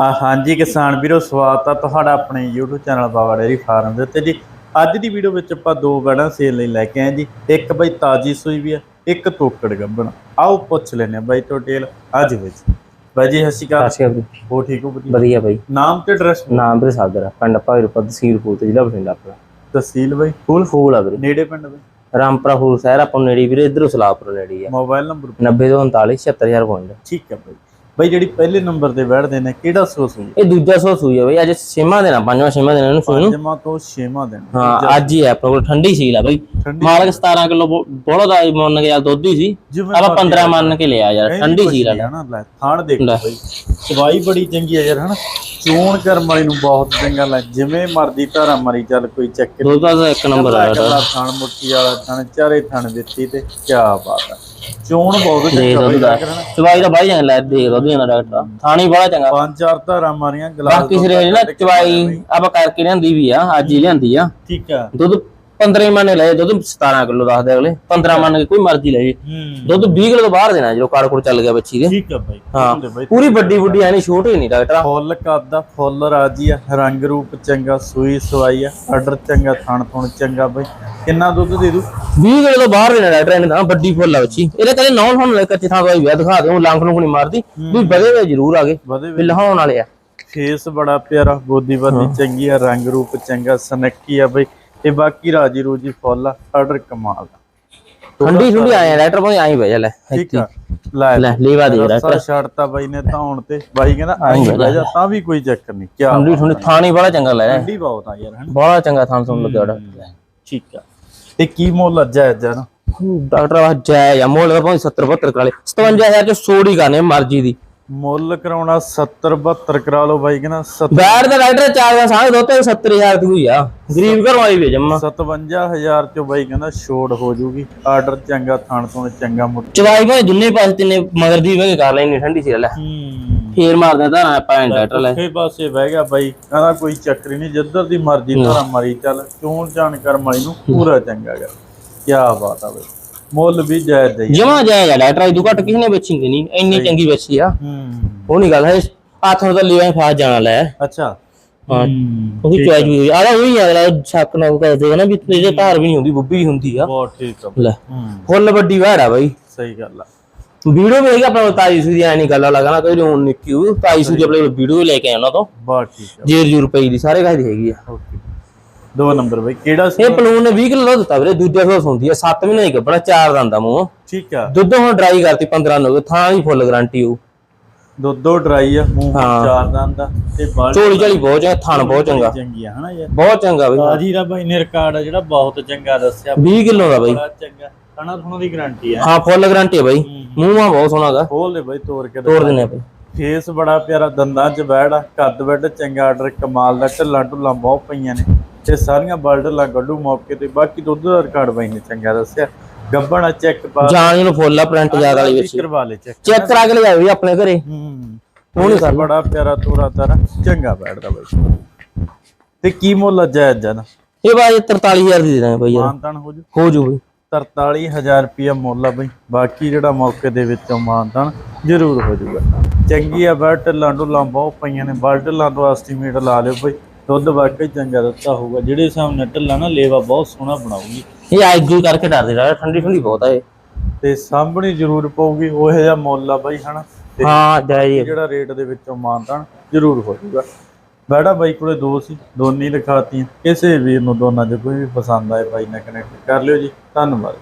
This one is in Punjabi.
ਆ ਹਾਂਜੀ ਕਿਸਾਨ ਵੀਰੋ ਸਵਾਗਤ ਆ ਤੁਹਾਡਾ ਆਪਣੇ YouTube channel Baba dairy farm ਦੇ ਉੱਤੇ। ਜੀ ਅੱਜ ਦੀ ਵੀਡੀਓ ਵਿੱਚ ਆਪਾਂ ਦੋ ਬੈੜਾਂ ਸੇਲ ਲਈ ਲੈ ਕੇ ਆਏ ਜੀ। ਇੱਕ ਬਈ ਤਾਜੀ ਸੂਈ ਵੀ ਆ ਇੱਕ ਤੋਕੜ ਗੱਬਣ ਆਓ ਪੁੱਛ ਲੈਨੇ ਬਾਈ ਤੋਂ ਡਿਟੇਲ ਅੱਜ ਵਿੱਚ। ਬਾਈ ਜੀ ਅਕਾਲ। ਅੱਛਾ ਜੀ। ਹੋ ਠੀਕ ਹੋ ਵਧੀਆ? ਵਧੀਆ ਬਾਈ। ਨਾਮ ਤੇ ਐਡਰੈਸ ਨਾਮ ਵੀਰੇ ਸਾਗਰ ਆ ਪਿੰਡ ਭਾਈਰਪੁਰ ਤਹਿਸੀਲ ਫੂਲ ਤੇ ਜ਼ਿਲ੍ਹਾ ਬਠਿੰਡਾ ਆਪਣਾ। ਤਹਿਸੀਲ ਬਾਈ? ਫੂਲ ਫੂਲ ਆ ਵੀਰੇ। ਨੇੜੇ ਪਿੰਡ ਬਾਈ? ਰਾਮਪੁਰਾ ਫੂਲ ਸ਼ਹਿਰ ਆਪਾਂ ਨੇੜੇ ਵੀਰੇ ਇਧਰੋਂ ਸਲਾਪੁਰ ਨੇੜੇ ਆ। ਮੋਬਾਈਲ ਨੰਬਰ 90 ਤੋਂ 39 76000 ਪੁਆਇੰਟ ਠੀਕ ਹੈ ਬਾਈ। ਬਾਈ ਜਿਹੜੀ ਪਹਿਲੇ ਨੰਬਰ ਤੇ ਬੈਠਦੇ ਨੇ ਕਿਹੜਾ ਸੋਸ ਹੋਈ ਇਹ ਦੂਜਾ ਸੌ ਸੂਈ ਆ ਬਈ ਅੱਜ ਛੇਵਾਂ ਦਿਨ ਆ ਪੰਜਵਾਂ ਛੇਵਾਂ ਦਿਨ ਇਹਨੂੰ ਸੂਈ ਨੂੰ। ਜਮਾ ਤੋਂ ਛੇਵਾਂ ਦਿਨ। ਹਾਂ ਅੱਜ ਹੀ ਆ ਆਪਣੇ ਕੋਲ ਠੰਡੀ ਸੀਲ ਆ ਬਈ। ਮਾਲਕ 17 ਕਿਲੋ ਬੋਲਾ ਦਾ ਮੰਨ ਕੇ ਆ ਦੁੱਧ ਹੀ ਸੀ। ਆਪਾਂ 15 ਮੰਨ ਕੇ ਲਿਆ ਯਾਰ ਠੰਡੀ ਸੀਲ ਆ ਲੈ ਥਾਣ ਦੇਖੋ। ਬਈ। ਚਵਾਈ ਬੜੀ ਚੰਗੀ ਆ ਯਾਰ ਹਨਾ? ਚੋਣ ਕਰਮ ਵਾਲੀ ਨੂੰ ਬਹੁਤ ਚੰਗਾ ਲੱਗ ਜਿਵੇਂ ਮਰਦੀ ਧਾਰਾ ਮਰੀ ਚੱਲ ਕੋਈ ਚੱਕਰ ਦੁੱਧ ਦਾ ਇੱਕ ਨੰਬਰ ਆ ਯਾਰ ਥਣ ਮੁੱਠੀ ਵਾਲਾ ਥਣ ਚਾਰੇ ਥਣ ਦਿੱਤੀ ਤੇ ਕੀ ਬਾਤ ਆ। ਚੋਣ ਬਹੁਤ ਦੇਖ ਚੰਗਾ ਦੁੱਧ ਦਾ ਚਵਾਈ ਦਾ ਬਾਈ ਚੰਗਾ ਲੈ ਦੇਖ ਦੁੱਧ ਜਾਂਦਾ ਡਾਕਟਰ। ਥਾਣੀ ਬੜਾ ਚੰਗਾ। ਪੰਜ ਚਾਰ ਧਾਰਾ ਮਾਰੀਆਂ ਗਲਾਸ ਬਾਕੀ ਸਿਰੇ ਨਾ ਚਵਾਈ ਆਪਾਂ ਕਰਕੇ ਲਿਆਂਦੀ ਵੀ ਆ ਅੱਜ ਹੀ ਲਿਆਂਦੀ ਆ। ਠੀਕ ਆ। ਦੁੱਧ 15 ਮੰਨ ਲਏ ਦੁੱਧ 17 ਕਿਲੋ ਦੱਸਦੇ ਅਗਲੇ 15 ਮੰਨ ਕੇ ਕੋਈ ਮਰਜ਼ੀ ਲੈ ਜੇ ਦੁੱਧ 20 ਕਿਲੋ ਤੋਂ ਬਾਹਰ ਦੇਣਾ ਜਦੋਂ ਕਾਰਕੁਰ ਚੱਲ ਗਿਆ ਬੱਚੀ ਦੇ। ਠੀਕ ਆ ਬਾਈ ਹਾਂ ਪੂਰੀ ਵੱਡੀ ਵੱਡੀ ਐ ਨਹੀਂ ਛੋਟੀ ਨਹੀਂ ਡਾਕਟਰ। ਫੁੱਲ ਕੱਦ ਫੁੱਲ ਰਾਜੀ ਆ ਰੰਗ ਰੂਪ ਚੰਗਾ ਸੂਈ ਸਵਾਈ ਆ ਆਰਡਰ ਚੰਗਾ ਥਣ ਥੁਣ ਚੰਗਾ ਬਾਈ। ਕਿੰਨਾ ਦੁੱਧ ਦੇ ਦੂ? 20 ਕਿਲੋ ਤੋਂ ਬਾਹਰ ਦੇਣਾ ਡਾਕਟਰ ਇਹਨੇ ਤਾਂ ਵੱਡੀ ਫੁੱਲ ਆ ਬੱਚੀ। ਇਹਦੇ ਕਹਿੰਦੇ ਨੌ ਹੁਣ ਕੱਚੇ ਥਾਂ ਦਵਾਈ ਵਿਆਹ ਦਿਖਾ ਦਿਓ ਲੰਗ ਨੂੰ ਨਹੀਂ ਮਾਰਦੀ। ਵੀ ਵਧੇ ਹੋਏ ਜ਼ਰੂਰ ਆ ਗਏ ਵੀ ਲਹਾਉਣ ਵਾਲੇ ਆ। ਫੇਸ ਬੜਾ ਪਿਆਰਾ ਗੋਦੀ ਬਾਦੀ ਚੰਗੀ ਆ ਰੰਗ ਰੂਪ ਚੰਗਾ ਸਨੱਕੀ ਆ ਬਈ। ਤੇ ਬਾਕੀ ਰਾਜੀ ਰੋਜੀ ਫੁੱਲ ਆ ਆਰਡਰ ਕਮਾਲ ਦਾ ਠੰਡੀ ਠੰਡੀ ਆਏ ਡਾਕਟਰ ਭਾਈ ਆਈ ਬਹਿ ਜਾ ਲੈ ਠੀਕ ਆ। ਲੈ ਲੈ ਲੀਵਾ ਦੇ ਡਾਕਟਰ ਛੱਡਤਾ ਬਾਈ ਨੇ ਧੌਣ ਤੇ। ਬਾਈ ਕਹਿੰਦਾ ਆਈ ਬਹਿ ਜਾ। ਤਾਂ ਵੀ ਕੋਈ ਚੱਕਰ ਨਹੀਂ। ਕੀ ਠੰਡੀ ਠੰਡੀ ਥਾਣੀ ਬੜਾ ਚੰਗਾ ਲੈ ਠੰਡੀ ਬਹੁਤ ਆ ਯਾਰ ਹਨ? ਬੜਾ ਚੰਗਾ ਥਾਂ ਸੁਣ ਲੱਗਿਆ ਡਾਕਟਰ ਠੀਕ ਆ। ਤੇ ਕੀ ਮੁੱਲ ਅੱਜਾ ਡਾਕਟਰ ਆ ਜੈ ਜਾਂ ਮੋਲ ਦਾ ਭਾਵੇਂ 70 72 ਕਰਾ ਲੇ 57000 ਚ ਸੋੜੀ ਕਰਨੇ ਮਰਜ਼ੀ ਦੀ। ਮੁੱਲ ਕਰਾਉਣਾ 70 72 ਕਰਾ ਲਓ ਬਾਈ ਕਹਿੰਦਾ 70 ਬੈਠ ਦੇ ਰਾਈਡਰ ਚਾਰ ਦਾ ਸਾਹ ਦੋ ਤੇ 70000 ਦੀ ਹੋਈ ਆ। ਗਰੀਬ ਘਰੋਂ ਆਈ ਵੇ ਜੰਮਾ। 57000 ਚੋਂ ਬਾਈ ਕਹਿੰਦਾ ਛੋੜ ਹੋ ਜੂਗੀ। ਆਰਡਰ ਚੰਗਾ ਥਣ ਤੋਂ ਚੰਗਾ ਮੁੱਲ। ਚਵਾਈ ਭਾਵੇਂ ਦੁੰਨੇ ਪਾਸੇ ਤਿੰਨੇ ਮਗਰ ਦੀ ਵੇ ਕਰ ਲੈਣੀ ਠੰਡੀ ਸੀ ਲੈ ਫੇਰ ਮਾਰਦਾ ਤਾਂ ਆਪਾਂ ਡਾਕਟਰ ਲੈ। ਉੱਥੇ ਪਾਸੇ ਬਹਿ ਗਿਆ ਬਾਈ ਕਹਿੰਦਾ ਕੋਈ ਚੱਕਰ ਨਹੀਂ ਜਿੱਧਰ ਦੀ ਮਰਜ਼ੀ ਧਾਰਾ ਮਾਰੀ ਚੱਲ ਚੋਣ ਜਾਣ ਕਰਮ ਵਾਲੀ ਨੂੰ ਪੂਰਾ ਚੰਗਾ ਗਾ ਕੀ ਬਾਤ ਆ ਬਾਈ। ਮੁੱਲ ਵੀ ਜਾਇਜ਼ ਦੇ ਜਮਾ ਜਾਏਗਾ ਡਾਕਟਰ ਇਹ ਦੁਕਟ ਕਿਸੇ ਨੇ ਵੇਚੀ ਨਹੀਂ ਇੰਨੀ ਚੰਗੀ ਵੇਚੀ ਆ। ਹੂੰ। ਉਹ ਨਹੀਂ ਗੱਲ ਹੈ ਆਥੋਂ ਤਾਂ ਲਿਆ ਫਾਸ ਜਾਣਾ ਲੈ। ਅੱਛਾ। ਹਾਂ ਹੂੰ। ਉਹ ਚੁਆਈ ਵੀ ਆ ਉਹੀ ਅਗਲਾ ਸ਼ੱਕ ਨਾ ਕਰਦੇ ਨਾ ਵੀ ਇਹਦੇ ਧਾਰ ਵੀ ਨਹੀਂ ਹੁੰਦੀ ਬੁੱਬੀ ਹੁੰਦੀ ਆ। ਬਹੁਤ ਠੀਕ ਆ। ਲੈ ਹੂੰ। ਫੁੱਲ ਵੱਡੀ ਵਾੜ ਆ ਬਾਈ। ਸਹੀ ਗੱਲ ਆ। ਵੀਡੀਓ ਵੇਖ ਕੇ ਆਪਣਾ ਤਾਈ ਸੂ ਦੀ ਐ ਨਹੀਂ ਗੱਲ ਲਗਾਣਾ ਕੋਈ ਹੁਣ ਨਿੱਕੀ ਤਾਈ ਸੂ ਦੀ ਆਪਣੇ ਵੀਡੀਓ ਲੈ ਕੇ ਆਉਣਾ ਤੋਂ। ਬਹੁਤ ਠੀਕ ਜੇਰ ਜੂਰ ਪਈ ਦੀ ਸਾਰੇ ਕਾਹ ਦੀ ਹੈਗੀ ਆ ਆ। ਓਕੇ। ਦੋ ਨੰਬਰ ਬਾਈ ਕਿਹੜਾ ਸੀ? ਇਹ ਪਲੂਨ ਨੇ 20 ਕਿਲੋ ਦੁੱਧ ਦਿੱਤਾ ਵੀਰੇ ਦੂਜਾ ਸੋਸ ਹੁੰਦੀ ਆ 7 ਮਹੀਨੇ ਦੀ ਗੱਭਣਾ ਚਾਰ ਦੰਦਾ ਮੂੰਹ। ਠੀਕ ਆ। ਦੁੱਧ ਹੁਣ ਡਰਾਈ ਕਰਤੀ 15 ਨੂੰ ਥਾਂ ਦੀ ਫੁੱਲ ਗਾਰੰਟੀ ਹੋਊ। ਦੁੱਧੋ ਡਰਾਈ ਆ ਮੂੰਹ ਹਾਂ। ਚਾਰ ਦੰਦ ਦਾ ਤੇ ਬਾਲ ਝੋਲੀ ਝਾਲੀ ਬਹੁਤ ਚੰਗਾ ਥਣ ਬਹੁਤ ਚੰਗਾ। ਚੰਗੀ ਆ ਹਨਾ ਯਾਰ? ਬਹੁਤ ਚੰਗਾ ਬਈ। ਬਾਜੀ ਦਾ ਬਾਈ ਨੇ ਰਿਕਾਰਡ ਆ ਜਿਹੜਾ ਬਹੁਤ ਚੰਗਾ ਦੱਸਿਆ 20 ਕਿਲੋ ਦਾ ਬਈ। ਬੜਾ ਚੰਗਾ ਹਨਾ ਤੁਹਾਨੂੰ ਦੀ ਗਾਰੰਟੀ ਆ। ਹਾਂ ਫੁੱਲ ਗਾਰੰਟੀ ਆ ਬਈ। ਮੂੰਹ ਮਾ ਬਹੁਤ ਸੋਹਣਾ ਗਾ। ਖੋਲ ਦੇ ਬਾਈ ਤੋੜ ਕੇ ਤੋੜ ਦਿੰਨੇ ਆ ਬਈ। ਫੇਸ ਬੜਾ ਪਿਆਰਾ ਦੰਦਾਂ 'ਚ ਬੈੜ ਆ ਕੱਦ ਬੈਡ ਚੰਗਾ ਆਰਡਰ ਕਮਾਲ ਦਾ ਢੱਲਾਂ ਢੁੱਲਾਂ ਬਹੁਤ ਪਈਆਂ ਨੇ। ਤੇ ਸਾਰੀਆਂ ਬਲਡਲਾਂ ਗੱਡੂ ਮੌਕੇ ਤੇ ਬਾਕੀ ਦੁੱਧ ਦਾ ਰਿਕਾਰਡ ਬਾਈ ਨੇ ਚੰਗਾ ਦੱਸਿਆ। ਗੱਬਣਾ ਚੈੱਕ ਪਾ ਜਾਨ ਨੂੰ ਫੁੱਲ ਆ ਪ੍ਰਿੰਟ ਜ਼ਿਆਦਾ ਵਾਲੀ ਵਿੱਚ। ਕਰਵਾ ਲੈ ਚੈੱਕ ਚੈੱਕ ਕਰਾ ਕੇ ਲਿਆਓ ਜੀ ਆਪਣੇ ਘਰੇ। ਹੂੰ। ਨਹੀਂ ਫੇਸ ਬੜਾ ਪਿਆਰਾ ਤੋਰਾ ਤਾਰਾ ਚੰਗਾ ਬੈਠਦਾ ਬਾਈ ਤੇ ਕੀ ਮੁੱਲ ਅੱਜਾ ਅੱਜਾ ਨਾ ਇਹ ਬਾਈ 43000 ਦੀ ਦੇ ਦਾਂਗੇ ਬਈ ਯਾਰ ਮਾਨਤਾਨ ਹੋ ਜੂ? ਹੋ ਜੂ ਬਈ। 43000 ਰੁਪਿਆ ਮੁੱਲ ਆ ਬਈ। ਬਾਕੀ ਜਿਹੜਾ ਮੌਕੇ ਦੇ ਵਿੱਚੋਂ ਮਾਨਤਾਨ ਜ਼ਰੂਰ ਹੋ ਜੂਗਾ। ਚੰਗੀ ਆ ਢੱਲਾਂ ਢੁੱਲਾਂ ਬਹੁਤ ਪਈਆਂ ਨੇ। ਬਲ ਢੱਲਾਂ ਤੋਂ ਐਸਟੀਮੇਟ ਲਾ ਲਿਓ ਬਈ। ਦੁੱਧ ਵਾਕਈ ਚੰਗਾ ਦਿੱਤਾ ਹੋਊਗਾ। ਜਿਹੜੇ ਹਿਸਾਬ ਨਾਲ ਢੱਲਾਂ ਨਾ ਲੇਵਾ ਬਹੁਤ ਸੋਹਣਾ ਬਣਾਉਗੀ ਇਹ ਆਈਗੂ ਕਰਕੇ ਡਰਦੇ ਰਾ ਠੰਡੀ ਠੰਡੀ ਬਹੁਤ ਆ ਇਹ। ਤੇ ਸਾਂਭਣੀ ਜ਼ਰੂਰ ਪਊਗੀ ਉਹ ਜਿਹਾ ਮੁੱਲ ਆ ਬਈ ਹਨਾ? ਤੇ ਹਾਂ ਜਾਈ ਜਿਹੜਾ ਰੇਟ ਦੇ ਵਿੱਚੋਂ ਮਾਨਤਾਨ ਜ਼ਰੂਰ ਹੋ ਜੂਗਾ ਬੈੜਾ ਬਾਈ ਕੋਲੇ ਦੋ ਸੀ ਦੋਨੀ ਲਿਖਾਤੀਆਂ। ਕਿਸੇ ਵੀਰ ਨੂੰ ਦੋਨਾਂ 'ਚ ਕੋਈ ਵੀ ਪਸੰਦ ਆਏ ਬਾਈ ਨਾਲ ਕਨੈਕਟ ਕਰ ਲਿਓ ਜੀ। ਧੰਨਵਾਦ।